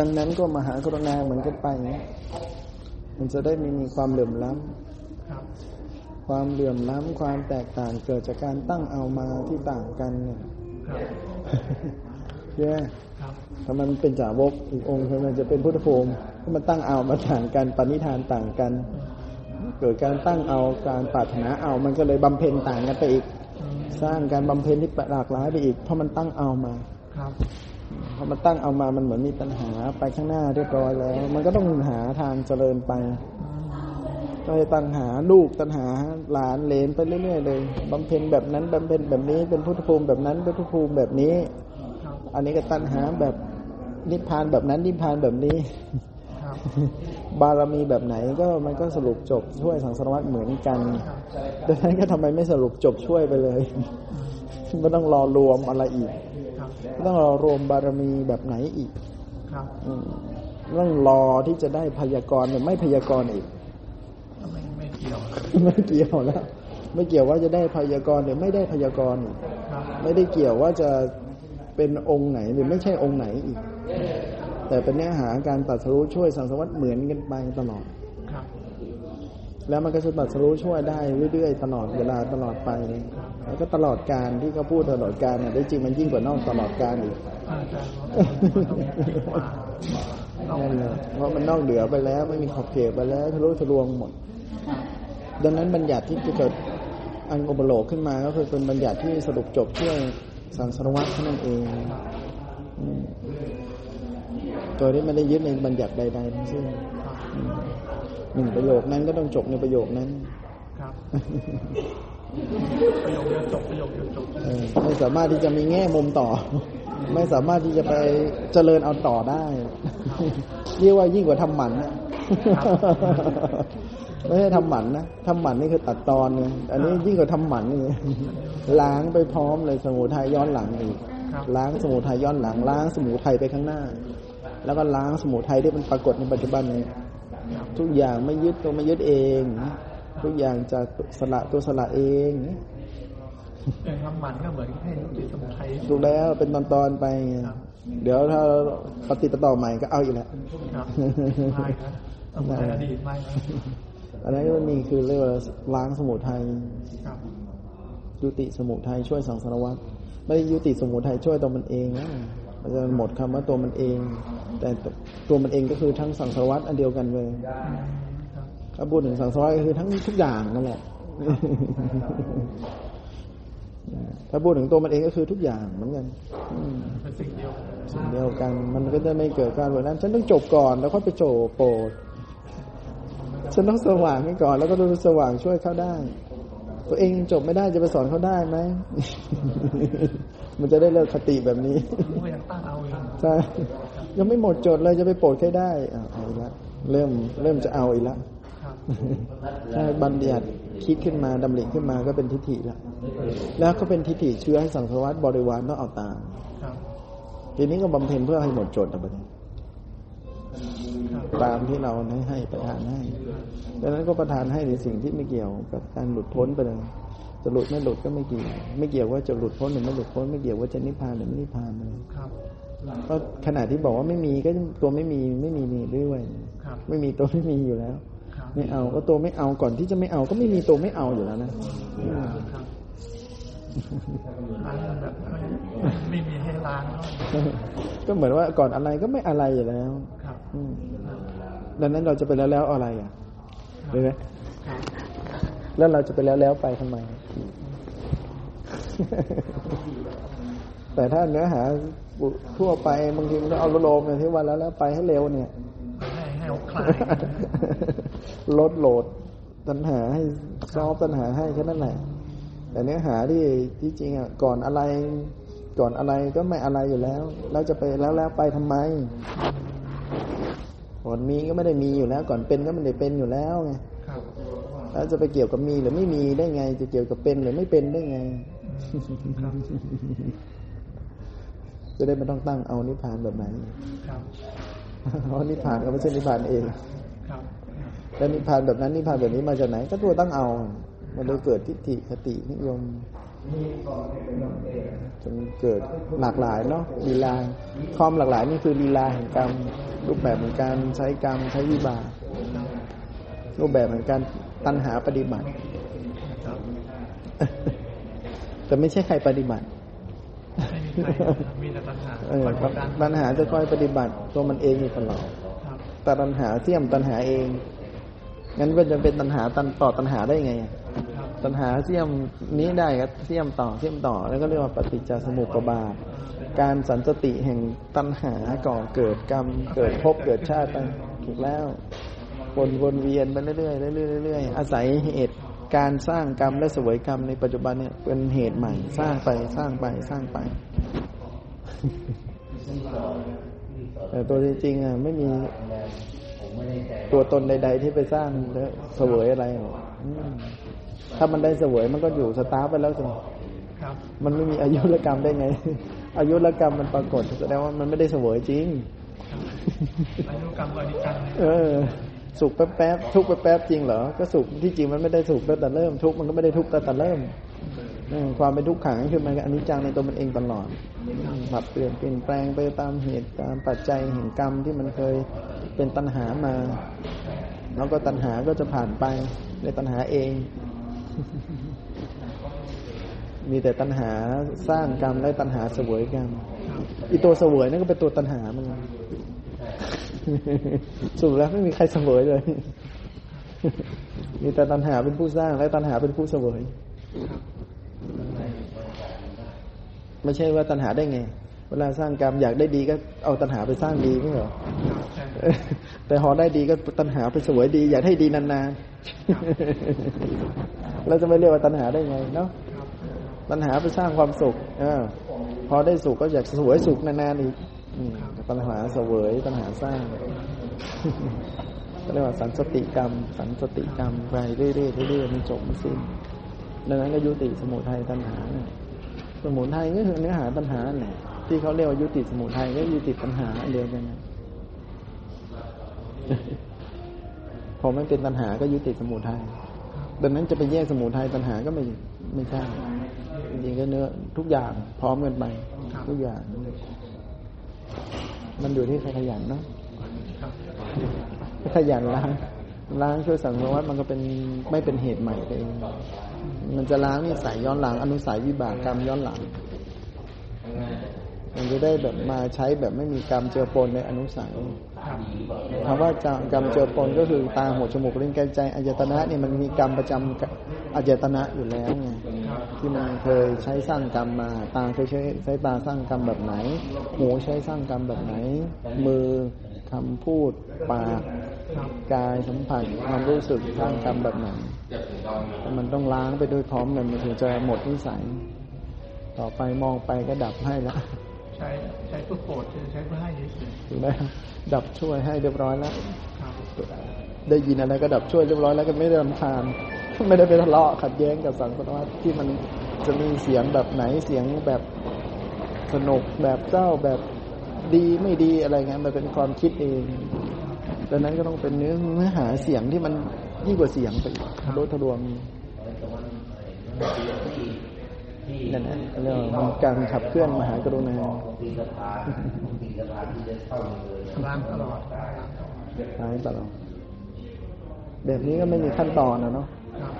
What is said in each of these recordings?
ดังนั้นก็มหากรุณาเหมือนกันไปมันจะได้ไม่มีความเหลื่อมล้ำครับความเหลื่อมล้ำความแตกต่างเกิดจากการตั้งเอามาที่ต่างกันเนี่ยครับใช่ไหมครับถ้ามันเป็นจาวกอีกองค์ใช่ไหมจะเป็นพุทธภูมิถ้ามันตั้งเอามาต่างกันปณิธานต่างกัน เกิดการตั้งเอาการปรารถนาเอามันก็เลยบำเพ็ญต่างกันไปอีกอืมสร้างการบำเพ็ญที่หลากหลายไปอีก เพราะมันตั้งเอามาครับ พอมันตั้งเอามามันเหมือนมีปัญหาไปข้างหน้าเรียบร้อยแล้ว มันก็ต้องหาทางเจริญไปก็เลยตั้งหาลูกตั้งหาหลานเหลนไปเรื่อยๆเลยบำเพ็ญแบบนั้นบำเพ็ญแบบนี้เป็นพุทธภูมิแบบนั้นเป็นพุทธภูมิแบบนี้ อันนี้ก็ตั้งหาแบบนิพพานแบบนั้นนิพพานแบบนี้บารมีแบบไหนก็มันก็สรุปจบช่วยสังสารวัตรเหมือนกันดังนั้นก็ทำไมไม่สรุปจบช่วยไปเลย ไม่ต้องรอรวมอะไรอีก ต้องรอรวมบารมีแบบไหนอีกครับอืมต้องรอที่จะได้พยากรณ์เนี่ยไม่พยากรณ์อีกไม่ไม่เกี่ยวไม่เกี่ยวแล้ว ไม่เกี่ยวว่าจะได้พยากรณ์หรือไม่ได้พยากรณ์อีกครับไม่ได้เกี่ยวว่าจะเป็นองค์ไหนหรือไม่ใช่องค์ไหนอีก แต่เป็นเนื้อหาการตัดสรู้ช่วยสังสารวัตเหมือนกันไปตลอดครับ แล้วมันก็จะตัดสรู้ช่วยได้เรื่อยๆตลอดเวลาตลอดไปแล้วก็ตลอดการที่เขาพูดตลอดการเนี่ยได้จริงมันยิ่งกว่านอกตลอดการอีกนั่นแหละเพราะมันนอกเหนือไปแล้วไม่มีขอบเขตไปแล้วทะลุทะลวงหมด ดังนั้นบัญญัติที่จะเกิดอันอุปโลกขึ้นมาก็คือเป็นบัญญัติที่สรุปจบช่วยสังสารวัตรเท่านั้นเองตัวที่ไม่ได้ยึดในบัญญัติใดๆทั้งสิ้น หนึ่งประโยคนั้นก็ต้องจบในประโยคนั้น ครับประโยคเดียวจบประโยคเดียวจบเออไม่สามารถที่จะมีแง่มุมต่อ ไม่สามารถที่จะไปเจริญเอาต่อได้ เรียกว่ายิ่งกว่าทำหมันนะไม่ใช่ทำหมันนะทำหมันนี่คือตัดตอนไงอันนี้ยิ่งกว่าทำหมันนี่ล้างไปพร้อมเลยสมุทัยย้อนหลังอีกครับล้างสมุทัยย้อนหลัง ล้างสมุทัยไปข้างหน้า แล้วก็ล้างสมุทัยที่มันปรากฏในปัจจุบันนี้ ทุกอย่างไม่ยึดตัวไม่ยึดเอง ทุกอย่างจะสละตัวสละเองอย่างทำหมันก็เหมือนให้จิตสมุทัยถูกแล้วเป็นตอนๆไปไงครับเดี๋ยวถ้าปฏิปต่อใหม่ก็เอาอีกแล้วครับไม่นะสมุทัยอดีตไม่นะอันนั้นก็มีคือเรียกว่าล้างสมุทัยครับยุติสมุทัยช่วยสังสารวัตรไม่ได้ยุติสมุทัยช่วยตัวมันเองนะมันจะหมดคำว่าตัวมันเอง แต่ตัวมันเองก็คือทั้งสังสารวัตรอันเดียวกันเลยครับถ้าพูดถึงสังสารวัตรก็คือทั้งทุกอย่างนั่นแหละ ถ้าพูดถึงตัวมันเองก็คือทุกอย่างเหมือนกันอืมเป็นสิ่งเดียวสิ่งเดียวกัน มันก็จะไม่เกิดการแบบนั้น ฉันต้องจบก่อนแล้วค่อยไปโจโปรดฉันต้องสว่างให้ก่อน แล้วก็ดูสว่างช่วยเขาได้ ตัวเองยังจบไม่ได้จะไปสอนเขาได้ไหม มันจะได้เลิกคติแบบนี้ผมก็ยังตั้งเอาเองใช่ ยังไม่หมดโจทย์เลยจะไปโปรดใครได้อ่าเอาอีกละเริ่มเริ่มจะเอาอีกละครับถ้าบัญญัติคิดขึ้นมาดำริขึ้นมาก็เป็นทิฏฐิละแล้วก็เป็นทิฏฐิเชื้อให้สังสารวัตรบริวารต้องเอาตามครับทีนี้ก็บำเพ็ญเพื่อให้หมดโจทย์นะบัดนี้ครับตามที่เราให้ให้ประทานให้ดังนั้นก็ประทานให้ในสิ่งที่ไม่เกี่ยวกับการหลุดพ้นไปเลยจะหลุดไม่หลุดก็ไม่เกี่ยว ไม่เกี่ยวว่าจะหลุดพ้นหรือไม่หลุดพ้นไม่เกี่ยวว่าจะนิพพานหรือไม่นิพพานเลยครับ เพราะขณะที่บอกว่าไม่มีก็ตัวไม่มีไม่มีมีด้วยครับไม่มีตัวไม่มีอยู่แล้วครับไม่เอาก็ตัวไม่เอาก่อนที่จะไม่เอาก็ไม่มีตัวไม่เอาอยู่แล้วนะอืมครับล้างมันแบบไม่ไม่มีให้ล้างเท่าไหร่ก็เหมือนว่าก่อนอะไรก็ไม่อะไรอยู่แล้วครับอืมดังนั้นเราจะไปแล้วแล้วอะไรอะเห็นไหมครับแล้วเราจะไปแล้วแล้วไปทำไม แต่ถ้าเนื้อหา ทั่วไปบางทีมันก็เอาโลมๆเนี่ยที่ว่าแล้วแล้วไปให้เร็วเนี่ย ให้ให้เอาคลายลดโหลดตัณหาให้ซอฟตัณหาให้แค่นั้นแหละแต่เนื้อหาที่ที่จริงอะก่อนอะไร ก่อนอะไรก็ไม่อะไรอยู่แล้ว แล้วจะไปแล้วแล้วไปทำไมก่อนมีก็ไม่ได้มีอยู่แล้ว ก่อนเป็นก็ไม่ได้เป็นอยู่แล้วไงครับแล้วจะไปเกี่ยวกับมีหรือไม่มีได้ไง จะเกี่ยวกับเป็นหรือไม่เป็นได้ไงอืมครับ จะได้ไม่ต้องตั้งเอานิพพานแบบไหนครับเพราะนิพพานก็ไม่ใช่นิพพานเองครับแล้วนิพพานแบบนั้นนิพพานแบบนี้มาจากไหน ก็ตัวตั้งเอาคมันเลยเกิดทิฏฐิคตินิยมจนเกิดหลากหลายเนาะลีลาความหลากหลายนี่คือลีลาแห่งกรรม รูปแบบเหมือนการใช้กรรมใช้วิบากรูปแบบเหมือนการตัณหาปฏิบัติครับแต่ไม่ใช่ใครปฏิบัติไม่มีใครมีแต่ปัญหาเออปัญหาปัญหาจะคอยปฏิบัติตัวมันเองอยู่ตลอดครับแต่ตัณหาเสี่ยมตัณหาเอง งั้นมันจะเป็นตัณหาตันต่อตัณหาได้ไงอะครับตัณหาเสี่ยมนี้ได้ก็เสี่ยมต่อเสี่ยมต่อ แล้วก็เรียกว่าปฏิจจสมุปบาท การสันสติแห่งตัณหาก่อเกิดกรรม เกิดภพเกิดชาติไปถูกแล้ว วนวนเวียนไปเรื่อยๆเรื่อยๆเรื่อยๆอาศัยเหตุ การสร้างกรรมและเสวยกรรมในปัจจุบันเนี่ยเป็นเหตุใหม่ สร้างไปสร้างไปสร้างไป แต่ตัวจริงๆอะไม่มีตัวตนใด ๆ ที่ไปสร้างและเสวยอะไรหรอกอืมถ้ามันได้เสวยมันก็อยู่สตาร์ทไปแล้วสิครับมันไม่มีอายุรกรรมได้ไง อายุรกรรมมันปรากฏแสดงว่ามันไม่ได้เสวยจริงอายุกรรมอนิจจังเนี่ยเออ สุขแป๊บๆทุกข์แป๊บๆจริงเหรอก็สุขที่จริงมันไม่ได้สุขตั้งแต่เริ่ม ทุกข์มันก็ไม่ได้ทุกข์ตั้งแต่เริ่มเออความเป็นทุกข์ขังคือมันก็อนิจจังในตัวมันเองตลอดปรับเปลี่ยนเปลี่ยนแปลงไปตามเหตุการณ์ปัจจัยแห่งกรรมที่มันเคยเป็นตัณหามา แล้วก็ตัณหาก็จะผ่านไปในตัณหาเอง มีแต่ตัณหาสร้างกรรมและตัณหาเสวยกรรมครับอีตัวเสวยนั่นก็เป็นตัวตัณหาเหมัน สรุปแล้วไม่มีใครเสวยเลย มีแต่ตัณหาเป็นผู้สร้างและตัณหาเป็นผู้เสวย ไม่ใช่ว่าตัณหาได้ไง เวลาสร้างกรรมอยากได้ดีก็เอาตัณหาไปสร้างดีไม่เหรอแต่พอได้ดีก็ตัณหาไปเสวยดี อยากให้ดีนานๆเราจะไม่เรียกว่าตัณหาได้ไงเนาะตัณหาไปสร้างความสุขอพอได้สุขก็อยากสวยสุขนานๆอีก อืมตัณหาเสวยตัณหาสร้างก็เรียกว่าสันสติกรรม สันสติกรรมไปเรื่อยๆเรื่อยๆมันจบมันสิ้นดังนั้นก็ยุติสมุทัยตัณหาเนี่ยสมุทัยก็คือเนื้อหาตัณหาเนี่ยที่เขาเรียกว่ายุติสมุทัยก็ยุติตัณหาอันเดียวกันนะพอมันเป็นตัณหาก็ยุติสมุทัยดังนั้นจะไปแยกสมุทัยตัณหาก็ไม่ไม่ใช่จริงๆก็เนื้อทุกอย่างพร้อมกันไปทุกอย่าง มันอยู่ที่ใครขยันเนาะครับถ้าขยันล้างล้างช่วยสังเวยวัฏมันก็เป็นไม่เป็นเหตุใหม่ไปเองมันจะล้างนี่สายย้อนหลัง อนุสัยวิบากกรรมย้อนหลัง มันจะได้แบบมาใช้แบบไม่มีกรรมเจือปนในอนุสัย คำว่ากรรมเจอปนก็คือตาหูจมูกลิ้นกายใจอายตนะเนี่ยมันมีกรรมประจำอายตนะอยู่แล้วไงที่มันเคยใช้สร้างกรรมมา ตาเคยใช้ใช้ตาสร้างกรรมแบบไหน หูใช้สร้างกรรมแบบไหน มือคำพูดปากกายสัมผัสความรู้สึกสร้างกรรมแบบไหนมันต้องล้างไปด้วยพร้อมกันมันถึงจะหมดนิสัย ต่อไปมองไปก็ดับให้ล้วใช้ใช้เพื่อโปรดใช้เพื่อให้เฉยถูกไหม ดับช่วยให้เรียบร้อยแล้วได้ยินอะไรก็ดับช่วยเรียบร้อยแล้วก็ไม่ได้รำคาญไม่ได้ไปทะเลาะขัดแย้งกับสังสารวัฏที่มันจะมีเสียงแบบไหนเสียงแบบสนุกแบบเศร้าแบบดีไม่ดีอะไรเงี้ยมันเป็นความคิดเองดังนั้นก็ต้องเป็นเนื้อเนื้อหาเสียงที่มันยิ่งกว่าเสียงไปอีกทะลุทะลวง นั่นแหละเรียกว่ามันการขับเคลื่อนมหากรุณาล้างตลอดใช้ตลอดแบบนี้ก็ไม่มีขั้นตอนนะเนาะ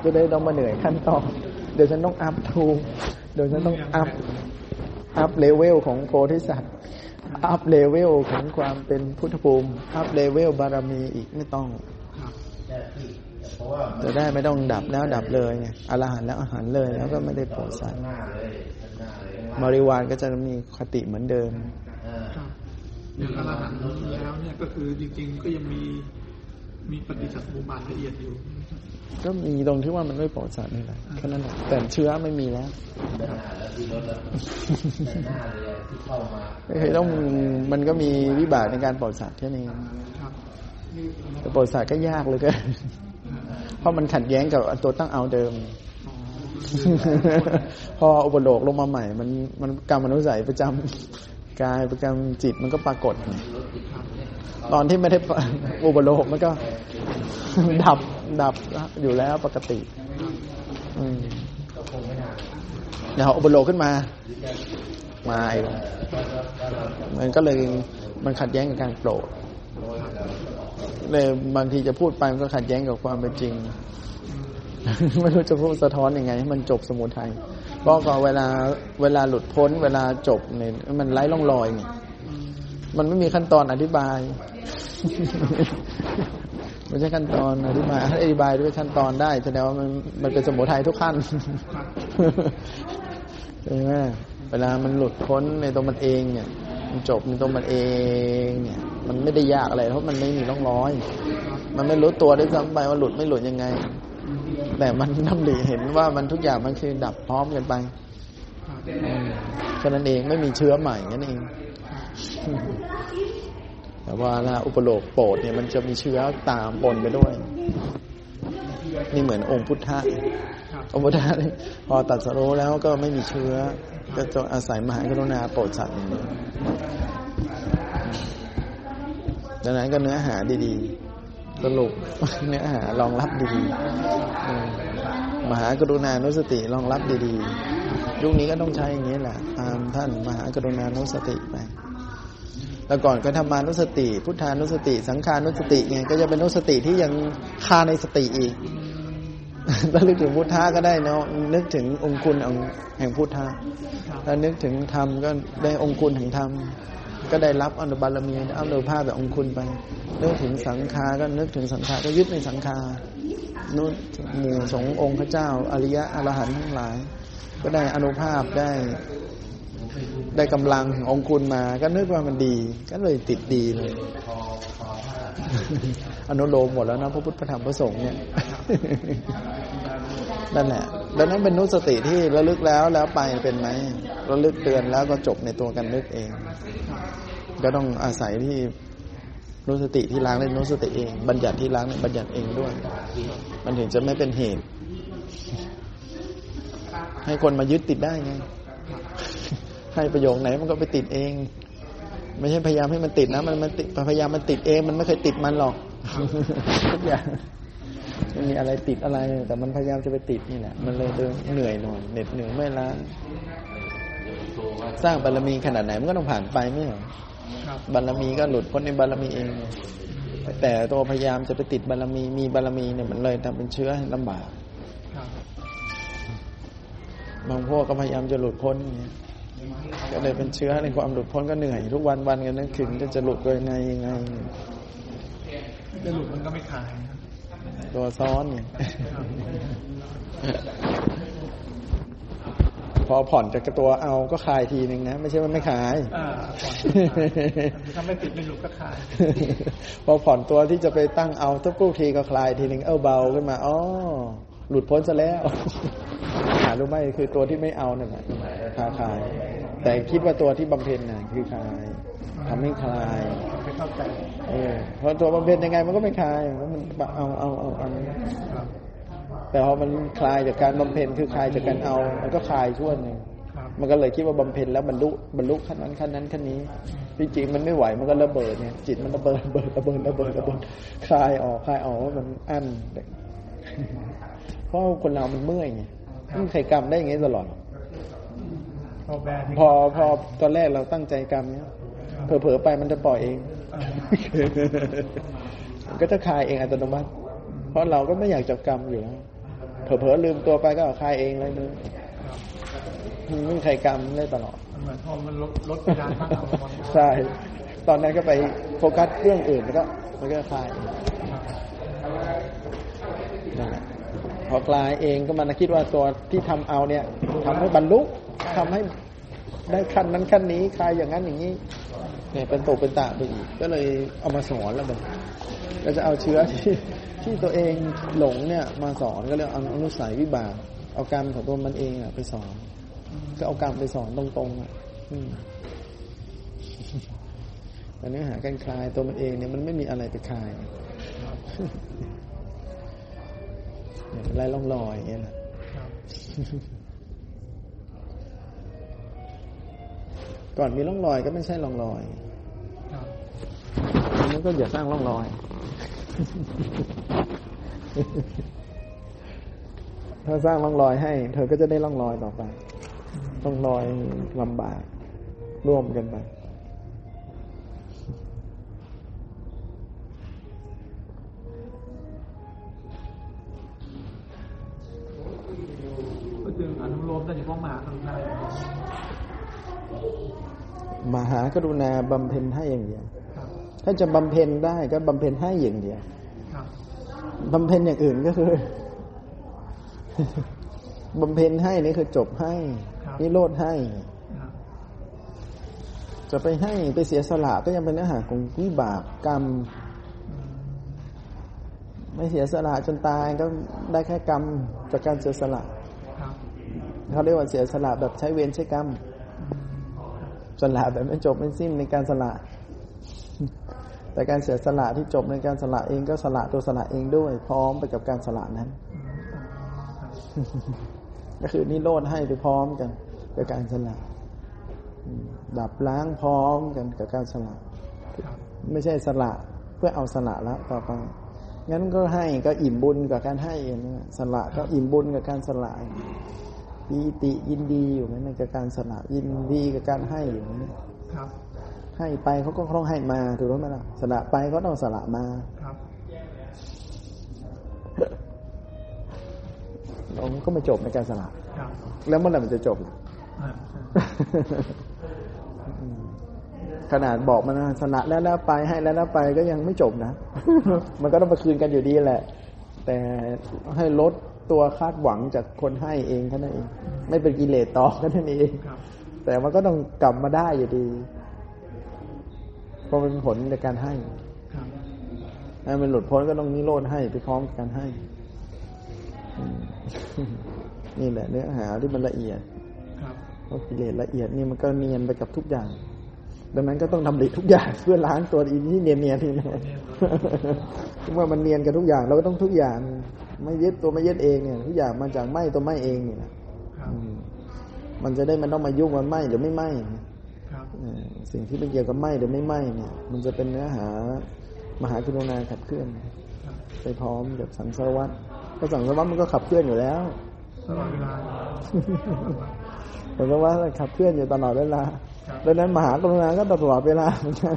จะได้ต้องมาเหนื่อยขั้นตอน เดี๋ยวฉันต้องอัพทูเดี๋ยวฉันต้องอัพอัพเลเวลของโพธิสัตว์อัพเลเวลของความเป็นพุทธภูมิอัพเลเวลบารมีอีกไม่ต้องครับ จะได้ไม่ต้องดับแล้วดับเลยไงอรหันต์แล้วอาหารเลยแล้วก็ไม่ได้โปรดสัตว์บริวารก็จะมีคติเหมือนเดิมครับอย่างอรหันต์แล้วเนี่ยก็คือจริง ๆ ก็ยังมีมีปฏิจจสมุปบาทละเอียดอยู่ ก็มีตรงที่ว่ามันไม่โปรดสัตว์นี่แหละแค่นั้นแหละแต่เชื้อไม่มีแล้วเฮ้ยต้องมันก็มีวิบากในการโปรดสัตว์แค่นี้ครับแต่โปรดสัตว์ก็ยากเลยเก็ เพราะมันขัดแย้งกับตัวตั้งเอาเดิม พออุปโลกลงมาใหม่ มันมันกรรมอนุสัยประจำกายประจำจิตมันก็ปรากฏ ตอนที่ไม่ได้อุปโลกมันก็ ดับดับอยู่แล้วปกติ อืมเดี๋ยวอุปโลกขึ้นมามาอีกแล้วมันก็เลยมันขัดแย้งกับการโปรด เลยบางทีจะพูดไปมันก็ขัดแย้งกับความเป็นจริง ไม่รู้จะพูดสะท้อนยังไงให้มันจบสมุทัยเพราะก็เวลาเวลาหลุดพ้น เวลาจบเนี่ยมันไร้ร่องรอยไงมันไม่มีขั้นตอนอธิบายไม่ใช่ขั้นตอนอธิบายอธิบายด้วยขั้นตอนได้แสดงว่ามันมันเป็นสมุทัยทุกขั้นใช่ไหมเวลามันหลุดพ้นในตัวมันเองเนี่ย มันจบในตัวมันเองเนี่ย มันไม่ได้ยากอะไรเพราะมันไม่มีร่องรอย มันไม่รู้ตัวด้วยซ้ำไปว่าหลุดไม่หลุดยังไง แต่มันน้ำดีเห็นว่ามันทุกอย่างมันคือดับพร้อมกันไปแค่นั้นเองไม่มีเชื้อใหม่นั่นเอง แต่ว่าถ้าอุปโลกโปรดเนี่ยมันจะมีเชื้อตามปนไปด้วย นี่เหมือนองค์พุทธะองค์พุทธะพอตัดสรู้แล้วก็ไม่มีเชื้อ ก็จะอาศัยมหากรุณาโปรดสัตว์อย่างเดังนั้นก็เนื้อหาดีๆ สรุปเนื้อหารองรับดีๆ มหากรุณานุสติรองรับดีๆ ยุคนี้ก็ต้องใช้อย่างนี้แหละตามท่านมหากรุณานุสติไปแล้วก่อนก็ธรรมานุสติ พุทธานุสติ สังขานุสติไงก็จะเป็นนุสติที่ยังคาในสติอีกถ้านึกถึงพุทธะก็ได้เนาะนึกถึงองคุณแห่งพุทธะถ้านึกถึงธรรมก็ได้องคุณแห่งธรรม ก็ได้รับอนุบาลมีอนุภาพแบบองคุณไปนึกถึงสังฆาก็นึกถึงสังฆาก็ยึดในสังฆานุหมู่สงองค์พระเจ้า อริยะอรหันต์ทั้งหลาย ก็ได้อนุภาพได้ได้กำลังองค์คุณมา ก็นึกว่ามันดี ก็เลยติดดีเลย อนุโลมหมดแล้วนะพระพุทธธรรมพระสงฆ์เนี่ยนั่นแหละ ดังนั้นเป็นนุสติที่ระลึกแล้วแล้วไปเป็นไหมระลึกเตือนแล้วก็จบในตัวกันนึกเอง ก็ต้องอาศัยที่นุสติที่ล้างเล่นนุสติเอง บัญญัติที่ล้างเล่นบัญญัติเองด้วย มันถึงจะไม่เป็นเหตุ ให้คนมายึดติดได้ไงให้ประโยคไหนมันก็ไปติดเอง ไม่ใช่พยายามให้มันติดนะ มันมันติดพยายามมันติดเอง มันไม่เคยติดมันหรอกทุกอย่าง ไม่มีอะไรติดอะไร แต่มันพยายามจะไปติดนี่แหละ มันเลยเหนื่อยหน่อยเหน็ดเหนื่อยไม่ล้าสร้างบารมีขนาดไหนมันก็ต้องผ่านไปไม่หรอบารมีก็หลุดพ้นในบารมีเอง แต่ตัวพยายามจะไปติดบารมีมีบารมีเนี่ยมันเลยทำเป็นเชื้อให้ลำบากบางพวกก็พยายามจะหลุดพ้นเงี้ยก็เลยเป็นเชื้อในความหลุดพ้นก็เหนื่อย ทุกวันวันกันนึกถึงจะจะหลุดไปยังไงยังไงจะหลุดมันก็ไม่ขาย ตัวซ้อนเนี่ยพอผ่อนจากตัวเอาก็คลายทีหนึ่งนะ ไม่ใช่ว่าไม่ขายอ่าก่อนถ้าไม่ติดไม่หลุดก็ขาย พอผ่อนตัวที่จะไปตั้งเอาทุกกู้ทีก็คลายทีหนึ่งเออเบาขึ้นมาอ๋อหลุดพ้นซะแล้วหารู้ไหมคือตัวที่ไม่เอานั่นแหละคลายคลายแต่คิดว่าตัวที่บำเพ็ญน่ะคือคลายทำให้คลายไม่ เข้าใจเออเพราะตัวบำเพ็ญยังไงมันก็ไม่คลายเพราะมันเอาเอาเอาเอาครับแต่พอมันคลายจากการบำเพ็ญคือคลายจากการเอา มันก็คลายช่วงหนึ่งครับมันก็เลยคิดว่าบำเพ็ญแล้วบรรลุบรรลุขั้นนั้นขั้นนั้นขั้นนี้ที่จริงมันไม่ไหวมันก็ระเบิดเนี่ยจิตมันระเบิดระเบิดระเบิดระเบิดระเบิดคลายออกคลายออกว่ามันอั้นเพราะคนเรามันเมื่อยไงไม่มีใครกรรมได้อย่างงี้ตลอดพอแบรนด์พอพอตอนแรกเราตั้งใจกรรมเนี่ยเผลอๆไปมันจะปล่อยเองอ่า มันก็จะคลายเองอัตโนมัติ เพราะเราก็ไม่อยากจับกรรมอยู่แล้วเผลอๆลืมตัวไปก็คลายเองเลยนึครับมันไม่มีใครกรรมได้ตลอดมันเหมือนพอมันลดลดเพดานตั้งเอามันใช่ตอนนั้นก็ไปโฟกัสเรื่องอื่นแล้วก็มันก็คลายเองครับนั่นแหละพอคลายเองก็มันคิดว่าตัวที่ทำเอาเนี่ยทำให้บรรลุทำให้ได้ขั้นนั้นขั้นนี้คลายอย่างนั้นอย่างนี้ เนี่ยเป็นโตเป็นตะไปอีก ก็เลยเอามาสอนแล้วแบบก็จะเอาเชื้อที่ที่ตัวเองหลงเนี่ย มาสอนก็เรียกเอาอนุสัยวิบากเอากรรมของตัวมันเองอะไปสอนก็เอากรรมไปสอนตรงๆอะอืมแต่เนื้อหาการคลายตัวมันเองเนี่ยมันไม่มีอะไรไปคลายเนี่ยไล่ล่องลอยอย่างเงี้ยนะ ก่อนมีร่องรอยก็ไม่ใช่ร่องรอยครับอันนี้ก็อย่าสร้างร่องรอยถ้าสร้างร่องรอยให้ เธอก็จะได้ร่องรอยต่อไปร่องรอยลำบากร่วมกันไป กรุณาบำเพ็ญให้อย่างเดียวครับถ้าจะบำเพ็ญได้ก็บำเพ็ญให้อย่างเดียวครับบำเพ็ญอย่างอื่นก็คือบำเพ็ญให้นี่คือจบให้นิโรธให้ครับจะไปให้ไปเสียสละก็ยังเป็นเนื้อหาของวิบากกรรมอืมไม่เสียสละจนตายก็ได้แค่กรรมจากการเสียสละครับเขาเรียกว่าเสียสละแบบใช้เวรใช้กรรมอืม สละแบบไม่จบไม่สิ้นในการสละ แต่การเสียสละที่จบในการสละเองก็สละตัวสละเองด้วย พร้อมไปกับการสละนั้น ก็คือนิโรธให้ไปพร้อมกันกับการสละดับล้างพร้อมกันกับการสละไม่ใช่สละเพื่อเอาสละแล้วต่อไปงั้นก็ให้ก็อิ่มบุญกับการให้เองสละก็อิ่มบุญกับการสละ ปีติยินดีอยู่นั้นกับการสละยินดีกับการให้อยู่นั้นครับ ให้ไปเขาก็ต้องให้มาถูกไหมล่ะสละไปก็ต้องสละมาครับเราก็ไม่จบในการสละครับแล้วเมื่อไหร่มันจะจบล่ะอ่าอืมขนาดบอกมันนะสละแล้วแล้วไปให้แล้วแล้วไปก็ยังไม่จบนะ มันก็ต้องมาคืนกันอยู่ดีแหละ แต่ให้ลด ตัวคาดหวังจากคนให้เองแค่นั้นเอง ไม่เป็นกิเลสต่อแค่นั้นเองครับแต่มันก็ต้องกลับมาได้อยู่ดีเพราะมันเป็นผลในการให้ครับให้มันหลุดพ้นก็ต้องนิโรธให้ไปพร้อมกับการให้อืมนี่แหละเนื้อหาที่มันละเอียดครับเพราะกิเลสละเอียดนี่มันก็เนียนไปกับทุกอย่าง ดังนั้นก็ต้องทำดีทุกอย่างเพื่อล้างตัวอีนี่เนียนเนียนๆนี่นะเมื่อมันเนียนกับทุกอย่างเราก็ต้องทุกอย่าง ไม่ยึดตัวไม่ยึดเองเนี่ยทุกอย่างมาจากไม่ตัวไม่เองเนี่ยครับอืมมันจะได้มันต้องมายุ่งมันไม่หรือไม่ไม่ครับเออสิ่งที่ไม่เกี่ยวกับไม่หรือไม่ไม่เนี่ย มันจะเป็นเนื้อหามหากรุณาขับเคลื่อนครับไปพร้อมกับสังสารวัตรเพราะสังสารวัตรมันก็ขับเคลื่อนอยู่แล้วตลอดเวลาสังสารวัตรขับเคลื่อนอยู่ตลอดเวลาครับดังนั้นมหากรุณาก็ตลอดเวลาเหมือนกัน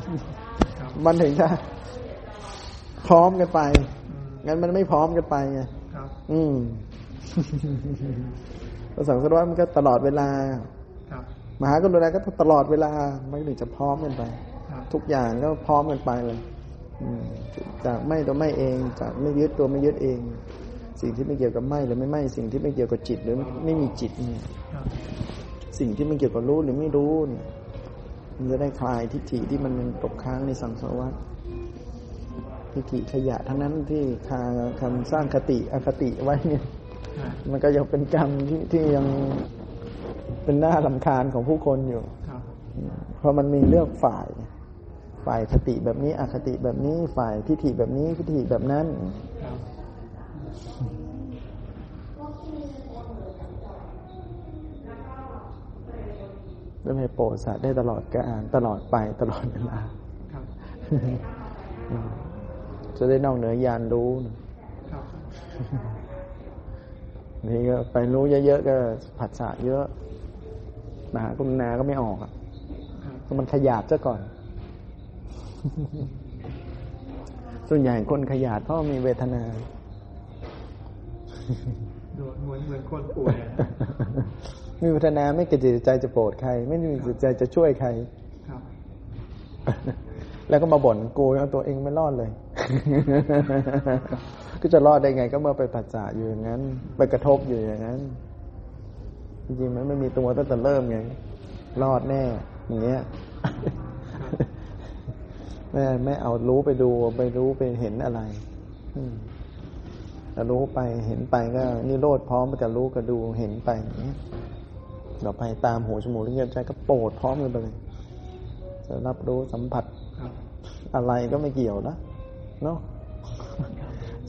ครับมันถึงจะพร้อมกันไปอืมงั้นมันไม่พร้อมกันไปไงครับ อืมพระสังสารวัตรมันก็ตลอดเวลาครับมหากรุณาก็ตลอดเวลามันถึงจะพร้อมกันไปครับทุกอย่างก็พร้อมกันไปเลยอืมจากไม่ตัวไม่เอง จากไม่ยึดตัวไม่ยึดเอง สิ่งที่ไม่เกี่ยวกับไม่หรือไม่ไม่สิ่งที่ไม่เกี่ยวกับจิตหรือไม่มีจิตเนี่ยครับสิ่งที่ไม่เกี่ยวกับรู้หรือไม่รู้เนี่ยมันจะได้คลายทิฏฐิที่มันยังตกค้างในสังสารวัฏ ทิฏฐิขยะ ทั้งนั้นที่คาคำสร้างคติอคติไว้เนี่ยครับมันก็ยังเป็นกรรมที่ที่ยังเป็นหน้าลำคาญของผู้คนอยู่ครับเพราะมันมีเลือกฝ่าย ฝ่ายคติแบบนี้ อคติแบบนี้ ฝ่ายทิฏฐิแบบนี้ทิฏฐิแบบนั้นครับแล้วให้โปรดสัตว์ได้ตลอดกาลตลอดไปตลอดเวลาครับ จะได้นอกเหนือยานรู้นะครับนี่ก็ไปรู้เยอะๆก็ผัสสะเยอะมหากรุณาก็ไม่ออกอะครับก็มันขยาดซะก่อน ส่วนใหญ่คนขยาดเพราะมีเวทนาดูเหมือนเหมือนคนป่วยอะมีเวทนาไม่กระจิตใจจะโปรดใคร ไม่มีจิตใจจะช่วยใครครับแล้วก็มาบ่นกูเอาตัวเองไม่รอดเลย ก็จะรอดได้ไง ก็เมื่อไปปัจจาอยู่อย่างนั้น ไปกระทบอยู่อย่างนั้น จริงๆมันไม่มีตัวตั้งแต่เริ่มไง รอดแน่ อย่างเงี้ยแม่ไม่เอารู้ไปดูไปรู้ไปเห็นอะไรอืมแต่รู้ไปเห็นไปก็นิโรธพร้อมไปกับรู้กับดูเห็นไปอย่างเงี้ยต่อไปตามหูจมูกลิ้นกายใจก็โปรดพร้อมกันไปเลยจะรับรู้สัมผัสครับอะไรก็ไม่เกี่ยวนะ เนาะ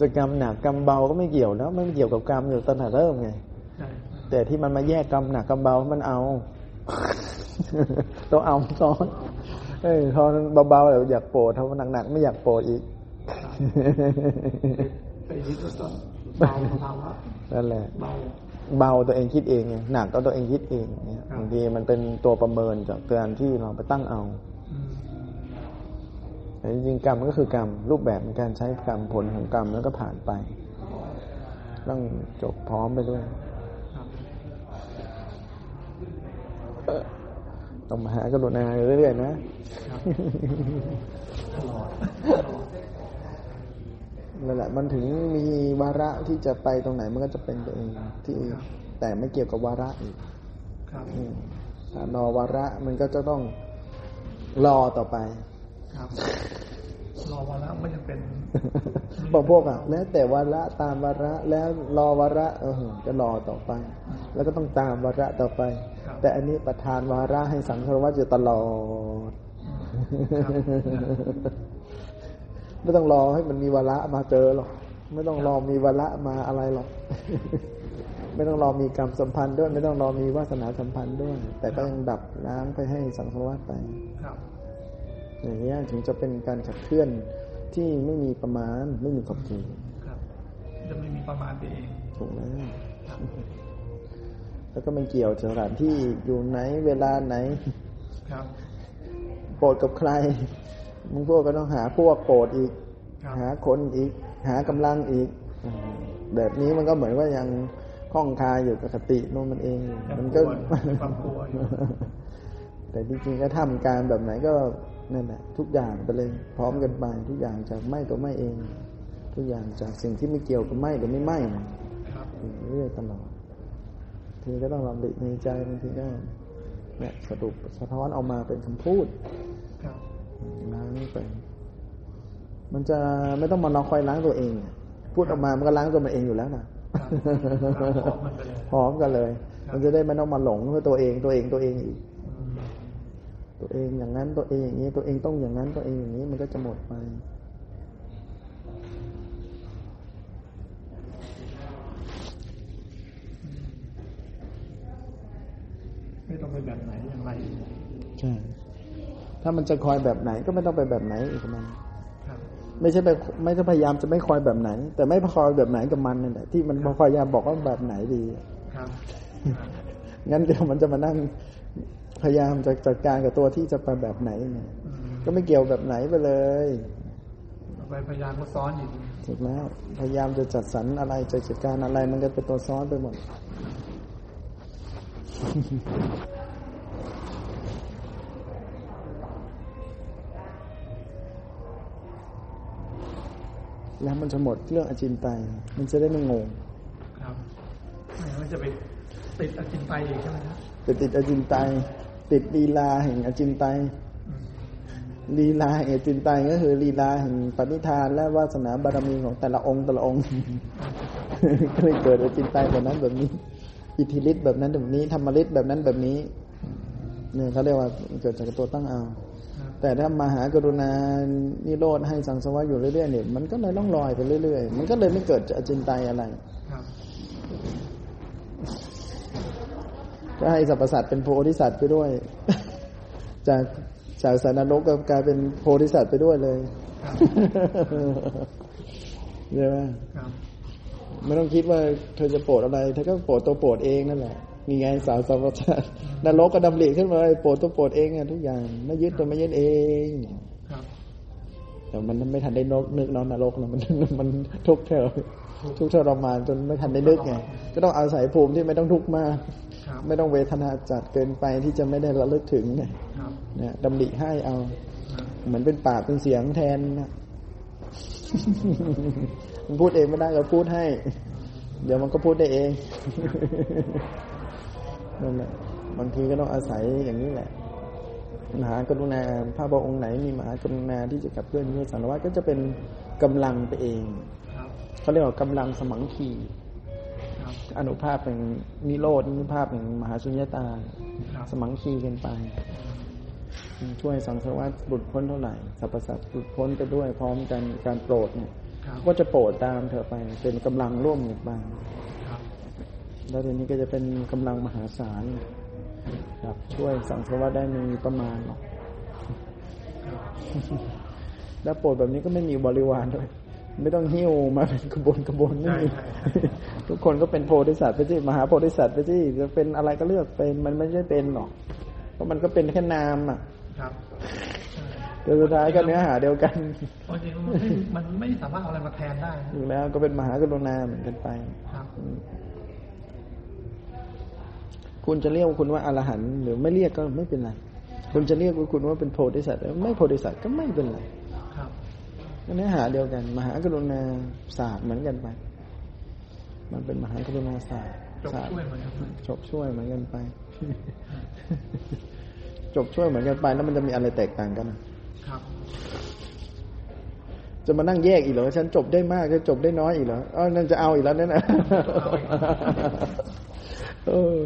จะกรรมหนักกรรมเบาก็ไม่เกี่ยวแล้วไม่เกี่ยวกับกรรมอยู่ตั้งแต่เริ่มไงใช่แต่ที่มันมาแยกกรรมหนักกรรมเบา มันเอาต้องเอาซ้อนเอ้ยพอเบาๆแล้วอยากโปรดถ้ามันหนักๆไม่อยากโปรดอีกไปยึดแล้วก็เบาภาวะนั่นแหละเบาเบาตัวเองคิดเองไงหนักก็ตัวเองคิดเองเนี่ยครับบางทีมันเป็นตัวประเมินจากการที่เราไปตั้งเอาอืม แต่จริงๆกรรมก็คือกรรมรูปแบบในการใช้กรรมผลของกรรมแล้วก็ผ่านไป ต้องจบพร้อมไปด้วยครับต้องมาหากรุณาเรื่อยๆนะครับตลอดนั่นแหละมันถึงมีวาระที่จะไปตรงไหนมันก็จะเป็นตัวเองที่ครับแต่ไม่เกี่ยวกับวาระอีกครับอืมถ้ารอวาระมันก็จะต้องรอต่อไป ครับรอวันแล้วไม่จำเป็นบางพวกอะแล้วแต่วาระตามวาระแล้วรอวาระเออจะรอต่อไป แล้วก็ต้องตามวาระต่อไปครับแต่อันนี้ประธานวาระให้สังฆวัตอยู่ตลอดไม่ต้องรอให้มันมีวาระมาเจอหรอกไม่ต้องรอมีวาระมาอะไรหรอกไม่ต้องรอมีกรรมสัมพันธ์ด้วย ไม่ต้องรอมีวาสนาสัมพันธ์ด้วย แต่ก็ยังดับล้างไปให้สังฆวัตไปครับ อย่างนี้ยถึงจะเป็นการขับเคลื่อนที่ไม่มีประมาณไม่มีขอบเขตครับจะไม่มีประมาณไปเองถูกแล้วครับแล้วก็มันเกี่ยวสถานที่อยู่ไหนเวลาไหน ครับโปรดกับใครมึงพวกก็ต้องหาพวกโปรดอีกครับหาคนอีก หากำลังอีกอืมแบบนี้มันก็เหมือนว่ายังคล้องคาอยู่กับคติโน้นมันเองยังมันกก็ลัวมีความกลัวอยู่แต่จริงๆก็ทำการแบบไหนก็ นั่นแหละทุกอย่างไปเลยพร้อมกันไปทุกอย่างจากไม่ตัวไม่เอง ทุกอย่างจากสิ่งที่ไม่เกี่ยวกับไม่หรือไม่ไม่นะครับเรื่อยๆตลอดทีก็ต้องลำลึกในใจบางทีก็เนี่ยสรุปสะท้อนออกมาเป็นคำพูดครับล้างไปมันจะไม่ต้องมานอคอยล้างตัวเอง พูดออกมามันก็ล้างตัวมันเองอยู่แล้วนะครับพร้อมกันไปเลยพร้อมกันเลยครับมันจะได้ไม่ต้องมาหลงว่าตัวเองตัวเองตัวเองอีกอืม ตัวเองอย่างนั้นตัวเองอย่างนี้ ตัวเองต้องอย่างนั้นตัวเองอย่างนี้มันก็จะหมดไปไม่ต้องไปแบบไหนอย่างไรใช่ถ้ามันจะคอยแบบไหนก็ไม่ต้องไปแบบไหนอีกกับมันครับไม่ใช่ไปไม่ใช่พยายามจะไม่คอยแบบไหน แต่ไม่คอยแบบไหนกับมันนั่นแหละที่มันพยายามบอกว่าแบบไหนดีครับงั้นเดี๋ยวมันจะมานั่ง พยายามจะจัดการกับตัวที่จะไปแบบไหนเนี่ยอืมก็ไม่เกี่ยวแบบไหนไปเลยไปพยายามก็ซ้อนอีกถูกแล้วพยายามจะจัดสรรอะไรจะจัดการอะไรมันก็เป็นตัวซ้อนไปหมดแล้วมันจะหมดเรื่องอจินไตยมันจะได้ไม่งง ครับไม่งั้นมันจะไปติดอจินไตยอีกใช่ไหมครับไปติดอจินไตย ติดลีลาแห่งอจินไตยลีลาแห่งอจินไตยก็คือลีลาแห่งปณิธาน และวาสนาบารมีของแต่ละองค์แต่ละองค์ก็เลยเกิดอจินไตยแบบนั้นแบบนี้ อิทธิฤทธิ์แบบนั้นแบบนี้ธรรมฤทธิ์แบบนั้นแบบนี้เนี่ยเขาเรียกว่าเกิดจากตัวตั้งเอา แต่ถ้ามหากรุณานิโรธให้สังสวะอยู่เรื่อยๆเนี่ยมันก็เลยล่องลอยไปเรื่อยๆ มันก็เลยไม่เกิดอจินไตยอะไร ครับ ก็ให้สรรพสัตว์เป็นโพธิสัตว์ไปด้วย จากจากสารนรกก็กลายเป็นโพธิสัตว์ไปด้วยเลยครับใช่ไหมครับไม่ต้องคิดว่าเธอจะโปรดอะไรเธอก็โปรดตัวโปรดเองนั่นแหละมีไงสาวสารพัดนรกก็ดำริขึ้นมาเลยโปรดตัวโปรดเองอะทุกอย่าง ไม่ยึดตัวไม่ยึดเองครับแต่มันไม่ทันได้นกนึกเนอนนรกนะมันมันทุกข์เธอทุกข์ทรมานจนไม่ทันได้นึกไงก็ต้องอาศัยภูมิที่ไม่ต้องทุกข์มากครับ ไม่ต้องเวทนาจัดเกินไปที่จะไม่ได้ระลึกถึงไงครับเนี่ยดำริให้เอาครับเหมือนเป็นปากเป็นเสียงแทนนะมันพูดเองไม่ได้ก็พูดให้ เดี๋ยวมันก็พูดได้เองนั่นแหละบางทีก็ต้องอาศัยอย่างนี้แหละมหากรุณาพระพระองค์ไหน มีมหากรุณาที่จะกับเพื่อนเพื่อสารวัตรก็จะเป็นกำลังไปเองครับเขาเรียกว่ากำลังสมังคีครับ อนุภาพแห่งนิโรธอนุภาพแห่งมหาสุญญตาครับสมังคีกันไป ช่วยสังสารวัตหลุดพ้นเท่าไหร่สรรพสัตว์หลุดพ้นไปด้วยพร้อมกันการโปรดเนี่ยครับก็จะโปรดตามเธอไป เป็นกำลังร่วมกันไปครับแล้วทีนี้ก็จะเป็นกำลังมหาศาลครับช่วยสังสารวัตได้ไมมีประมาณหรอกครับแล้วโปรดแบบนี้ก็ไม่มีบริวารด้วย ไม่ต้องหิ้วมาเป็นกระบวนกระบวนไม่มีใช่ใช่ ทุกคนก็เป็นโพธิสัตว์ไปสิมหาโพธิสัตว์ไปสิจะเป็นอะไรก็เลือกเป็นมันไม่ใช่เป็นหรอกเพราะมันก็เป็นแค่นามอะครับแต่สุดท้ายก็เนื้อหาเดียวกันเพราะจริงๆมันไม่มันไม่สามารถเอาอะไรมาแทนได้นะอยู่แล้วก็เป็นมหากรุณาเหมือนกันไปครับคุณจะเรียกว่าคุณว่าอรหันต์หรือไม่เรียกก็ไม่เป็นไร คุณจะเรียกว่าคุณว่าเป็นโพธิสัตว์หรือไม่โพธิสัตว์ก็ไม่เป็นไร ครับก็เนื้อหาเดียวกัน มหากรุณาศาสตร์เหมือนกันไป มันเป็นมหากรุณาศาสตร์จบศาสตร์ช่วยเหมือนกันไหมจบช่วยเหมือนกันไป จบช่วยเหมือนกันไปแล้วมันจะมีอะไรแตกต่างกันอะครับ จะมานั่งแยกอีกเหรอฉันจบได้มากจะจบได้น้อยอีกเหรอเออนั่นจะเอาอีกแล้วนั่นนะเออ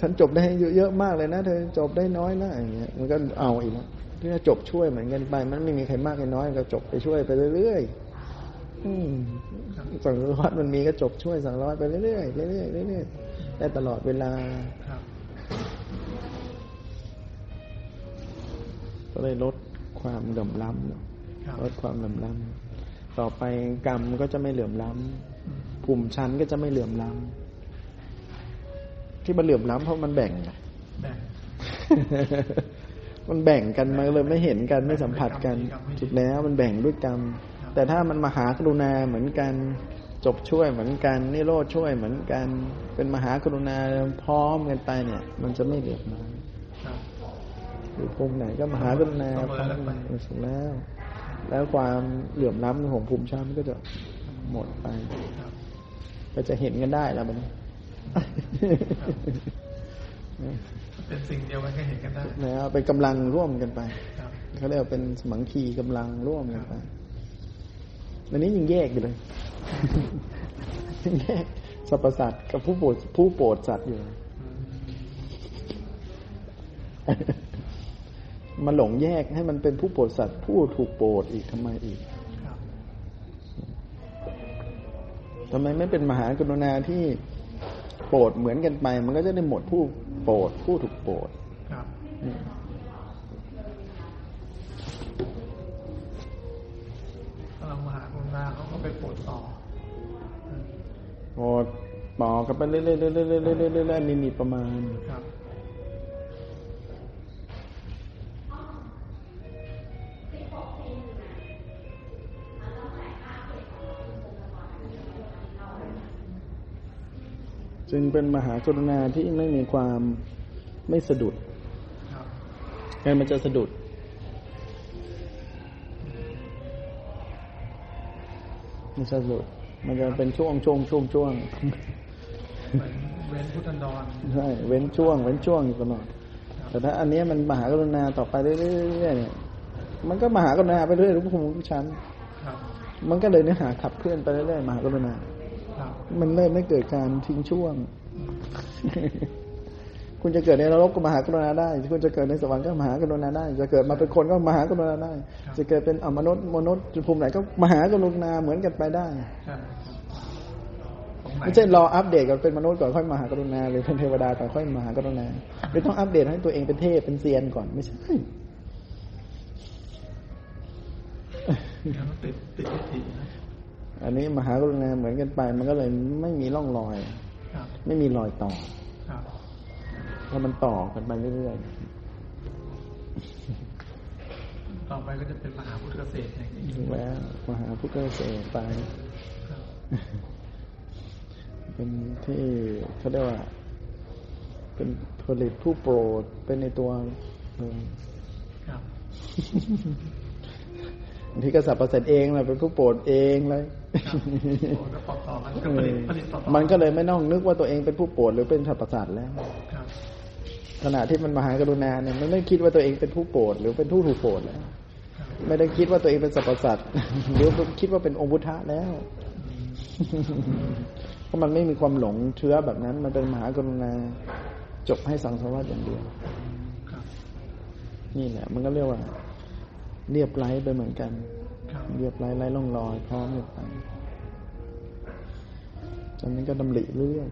ฉันจบได้เยอะๆมากเลยนะเธอจบได้น้อยนะอย่างเงี้ยมันก็เอาอีกแล้วที่จะจบช่วยเหมือนกันไป มันไม่มีใครมากใครน้อยก็จบไปช่วยไปเรื่อยๆอืม สังสารวัตรมันมีก็จบช่วยสังสารวัตรไปเรื่อยๆเรื่อยๆเรื่อยๆได้ตลอดเวลาครับก็เลยลดความเหลื่อมล้ำเนอะครับลดความเหลื่อมล้ำต่อไปกรรมก็จะไม่เหลื่อมล้อืมำภูมิชั้นก็จะไม่เหลื่อมล้ำที่มันเหลื่อมล้ำเพราะมันแบ่งไงแบ่งมันแบ่งกันมันเลยไม่เห็นกันไม่สัมผัสกันแบ่งด้วยกรรมไม่ดีสุดแล้วมันแบ่งด้วยกรรมครับ แต่ถ้ามันมหากรุณาเหมือนกันจบช่วยเหมือนกันนิโรธช่วยเหมือนกัน เป็นมหากรุณาพร้อมกันไปเนี่ย มันจะไม่เหลื่อมล้ำครับอยู่ภูมิไหนก็มหากรุณาเสมอกันไปสุดแล้ว แล้วความเหลื่อมล้ำของภูมิชั้นก็จะหมดไปครับก็จะเห็นกันได้แล้วมันเป็นสิ่งเดียวกันก็เห็นกันได้แล้วเป็นกำลังร่วมกันไปครับเขาเรียกว่าเป็นสมังคีกำลังร่วมกันไป วันนี้ยังแยกอยู่เลยยังแยกสรรพสัตว์กับผู้โปรดผู้โปรดสัตว์อยู่อืมมาหลงแยกให้มันเป็นผู้โปรดสัตว์ผู้ถูกโปรดอีกทำไมอีกครับทำไมไม่เป็นมหากรุณาที่โปรดเหมือนกันไป มันก็จะได้หมดผู้โปรดผู้ถูกโปรดครับ ก็ไปโปรดต่ออืมโปรดต่อกันไปเรื่อยๆเรื่อยๆเรื่อยๆเรื่อยๆเรื่อยๆไม่มีประมาณครับจึงเป็นมหากรุณาที่ไม่มีความไม่สะดุดครับใครมันจะสะดุด มันสะดุดมันจะเป็นช่วงช่วงช่วงช่วงเหมือนเว้นพุทธันดรใช่เว้นช่วง เว้นช่วงอยู่ตลอดแต่ถ้าอันเนี้ยมันมหากรุณาต่อไปเรื่อยๆเนี่ยมันก็มหากรุณาไปเรื่อยทุกภูมิทุกชั้นครับมันก็เลยเนื้อหาขับเคลื่อนไปเรื่อยๆมหากรุณาครับมันเลยไม่เกิดการทิ้งช่วง คุณจะเกิดในนรกก็มหากรุณาได้ คุณจะเกิดในสวรรค์ก็มหากรุณาได้ จะเกิดมาเป็นคนก็มหากรุณาได้ จะเกิดเป็นอมนุษย์มนุษย์ภูมิไหนก็มหากรุณาเหมือนกันไปได้ใช่ครับตรงไหนไม่ใช่รออัปเดตก่อนเป็นมนุษย์ก่อนค่อยมหากรุณาหรือเป็นเทวดาก่อนค่อยมหากรุณาไม่ต้องอัปเดตให้ตัวเองเป็นเทพเป็นเซียนก่อนไม่ใช่เนี่ยมันติดติดทิฏฐินะอันนี้มหากรุณาเหมือนกันไป มันก็เลยไม่มีร่องรอยครับไม่มีรอยต่อ ครับเพราะมันต่อกันไปเรื่อยต่อไปก็จะเป็นมหาพุทธเกษตรอย่างนี้ๆแล้วมหาพุทธเกษตรไปครับเป็นที่เขาเรียกว่า เป็นผลิตผู้โปรดเป็นในตัวเออครับบางทีก็สับประเสริฐเองเลยเป็นผู้โปรดเองเลยครับโอ้ก็ต่อต่อกันก็ผลิตผลิตต่อต่อมันก็เลยไม่ต้องนึกว่าตัวเองเป็นผู้โปรดหรือเป็นสัพประสาทแล้วครับ ขณะที่มันมหากรุณาเนี่ยมันไม่คิดว่าตัวเองเป็นผู้โปรดหรือเป็นผู้ถูกโปรดแล้วไม่ได้คิดว่าตัวเองเป็นสัพพสัตว์หรือคิดว่าเป็นองค์พุทธะแล้วเพราะมันไม่มีความหลงเชื้อแบบนั้น มันเป็นมหากรุณาจบให้สังสารวัฏอย่างเดียวนี่แหละ มันก็เรียกว่า เรียบไร้ไปเหมือนกัน เรียบไร้ไร้ร่องรอยพร้อมกันไปจากนั้นก็ดำริเรื่อย